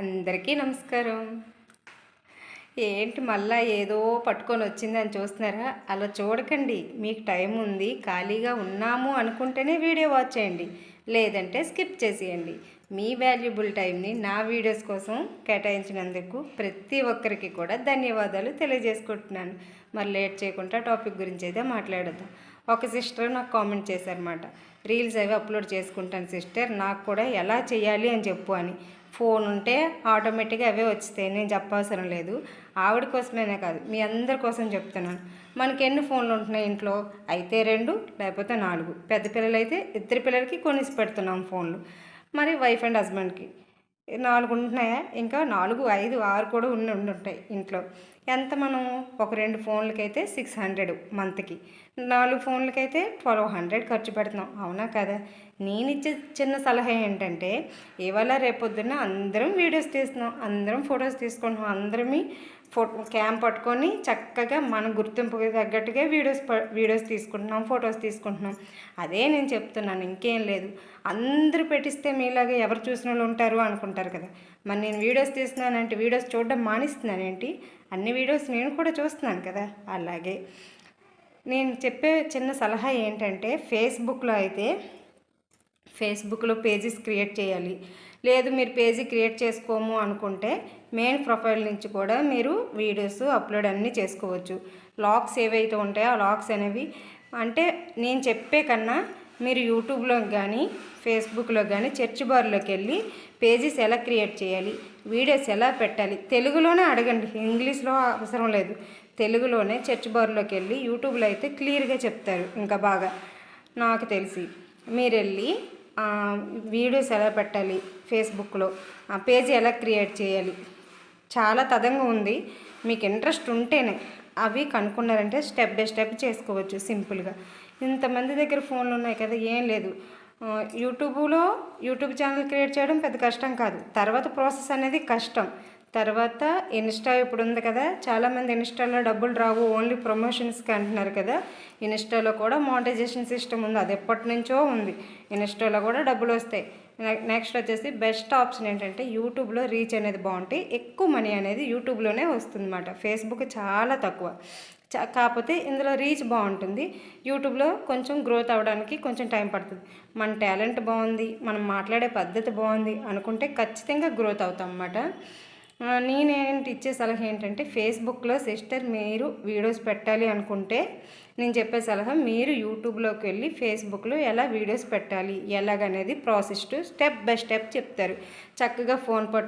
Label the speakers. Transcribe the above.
Speaker 1: అందరికీ నమస్కారం. ఏంటి మళ్ళా ఏదో పట్టుకొని వచ్చిందని చూస్తున్నారా? అలా చూడకండి మీకు టైం ఉంది ఖాళీగా ఉన్నాము అనుకుంటేనే వీడియో వాచ్ చేయండి లేదంటే స్కిప్ చేసేయండి. మీ వాల్యుబుల్ టైంని నా వీడియోస్ కోసం కేటాయించినందుకు ప్రతి ఒక్కరికి కూడా ధన్యవాదాలు తెలియజేసుకుంటున్నాను. మరి లేట్ చేయకుండా టాపిక్ గురించి అయితే మాట్లాడదాం ఒక సిస్టర్ నాకు కామెంట్ చేశారన్నమాట. రీల్స్ అవి అప్లోడ్ చేసుకుంటాను సిస్టర్ నాకు కూడా ఎలా చేయాలి అని చెప్పు అని. ఫోన్ ఉంటే ఆటోమేటిక్గా అవే వచ్చేస్తాయి నేను చెప్పవసరం లేదు. ఆవిడ కోసమేనే కాదు మీ అందరి కోసం చెప్తున్నాను. మనకి ఎన్ని ఫోన్లు ఉంటున్నాయి ఇంట్లో? అయితే రెండు లేకపోతే నాలుగు. పెద్ద పిల్లలైతే ఇద్దరు పిల్లలకి కొనిసి పెడుతున్నాం ఫోన్లు. మరి వైఫ్ అండ్ హస్బెండ్కి నాలుగు ఉంటున్నాయా? ఇంకా నాలుగు ఐదు ఆరు కూడా ఉండి ఉండి ఉంటాయి ఇంట్లో. ఎంత మనం ఒక రెండు ఫోన్లకైతే సిక్స్ హండ్రెడ్ మంత్కి? నాలుగు ఫోన్లకైతే ట్వెల్వ్ హండ్రెడ్ ఖర్చు పెడుతున్నాం. అవునా కదా? నేను ఇచ్చే చిన్న సలహా ఏంటంటే ఇవాళ రేపొద్దున అందరం వీడియోస్ తీస్తున్నాం. అందరం ఫొటోస్ తీసుకుంటున్నాం. అందరమీ ఫోటో క్యామ్ పట్టుకొని చక్కగా మన గుర్తింపుకి తగ్గట్టుగా వీడియోస్ వీడియోస్ తీసుకుంటున్నాం ఫొటోస్ తీసుకుంటున్నాం. అదే నేను చెప్తున్నాను. ఇంకేం లేదు. అందరూ పెట్టిస్తే మీలాగా ఎవరు చూసిన వాళ్ళు ఉంటారు అనుకుంటారు కదా. మరి నేను వీడియోస్ తీస్తున్నానంటే వీడియోస్ చూడడం మానేస్తున్నానేంటి? అన్ని వీడియోస్ నేను కూడా చూస్తున్నాను కదా అలాగే. నేను చెప్పే చిన్న సలహా ఏంటంటే ఫేస్బుక్లో అయితే ఫేస్బుక్లో పేజెస్ క్రియేట్ చేయాలి. లేదు మీరు పేజీ క్రియేట్ చేసుకోము అనుకుంటే మెయిన్ ప్రొఫైల్ నుంచి కూడా మీరు వీడియోస్ అప్లోడ్ అన్నీ చేసుకోవచ్చు. లాక్స్ ఏవైతే ఉంటాయో ఆ లాక్స్ అనేవి అంటే నేను చెప్పే కన్నా మీరు యూట్యూబ్లో కానీ ఫేస్బుక్లో కానీ చర్చ్ బార్లోకి వెళ్ళి పేజెస్ ఎలా క్రియేట్ చేయాలి వీడియోస్ ఎలా పెట్టాలి తెలుగులోనే అడగండి. ఇంగ్లీష్లో అవసరం లేదు. తెలుగులోనే చర్చ్ బార్లోకి వెళ్ళి యూట్యూబ్లో అయితే క్లియర్గా చెప్తారు ఇంకా బాగా. నాకు తెలిసి మీరు వెళ్ళి వీడియోస్ ఎలా పెట్టాలి ఫేస్బుక్లో ఆ పేజీ ఎలా క్రియేట్ చేయాలి. చాలా తదంగా ఉంది. మీకు ఇంట్రెస్ట్ ఉంటేనే అవి కనుక్కున్నారంటే స్టెప్ బై స్టెప్ చేసుకోవచ్చు సింపుల్గా. ఇంతమంది దగ్గర ఫోన్లు ఉన్నాయి కదా ఏం లేదు. యూట్యూబ్లో యూట్యూబ్ ఛానల్ క్రియేట్ చేయడం పెద్ద కష్టం కాదు. తర్వాత ప్రాసెస్ అనేది కష్టం. తర్వాత ఇన్స్టా ఇప్పుడు ఉంది కదా. చాలామంది ఇన్స్టాలో డబ్బులు రావు ఓన్లీ ప్రమోషన్స్కి అంటున్నారు కదా. ఇన్స్టాలో కూడా మోనిటైజేషన్ సిస్టమ్ ఉంది. అది ఎప్పటి నుంచో ఉంది. ఇన్స్టాలో కూడా డబ్బులు వస్తాయి. నెక్స్ట్ వచ్చేసి బెస్ట్ ఆప్షన్ ఏంటంటే యూట్యూబ్లో రీచ్ అనేది బాగుంటాయి ఎక్కువ మనీ అనేది యూట్యూబ్లోనే వస్తుందన్నమాట. ఫేస్బుక్ చాలా తక్కువ. కాకపోతే ఇందులో రీచ్ బాగుంటుంది. యూట్యూబ్లో కొంచెం గ్రోత్ అవ్వడానికి కొంచెం టైం పడుతుంది. మన టాలెంట్ బాగుంది మనం మాట్లాడే పద్ధతి బాగుంది అనుకుంటే ఖచ్చితంగా గ్రోత్ అవుతాం అన్నమాట. నేనేంటి ఇచ్చే సలహా ఏంటంటే ఫేస్బుక్లో సిస్టర్ మీరు వీడియోస్ పెట్టాలి అనుకుంటే నేను చెప్పే సలహా మీరు యూట్యూబ్లోకి వెళ్ళి ఫేస్బుక్లో ఎలా వీడియోస్ పెట్టాలి ఎలాగనేది ప్రాసెస్ స్టెప్ బై స్టెప్ చెప్తారు. చక్కగా ఫోన్ పట్టు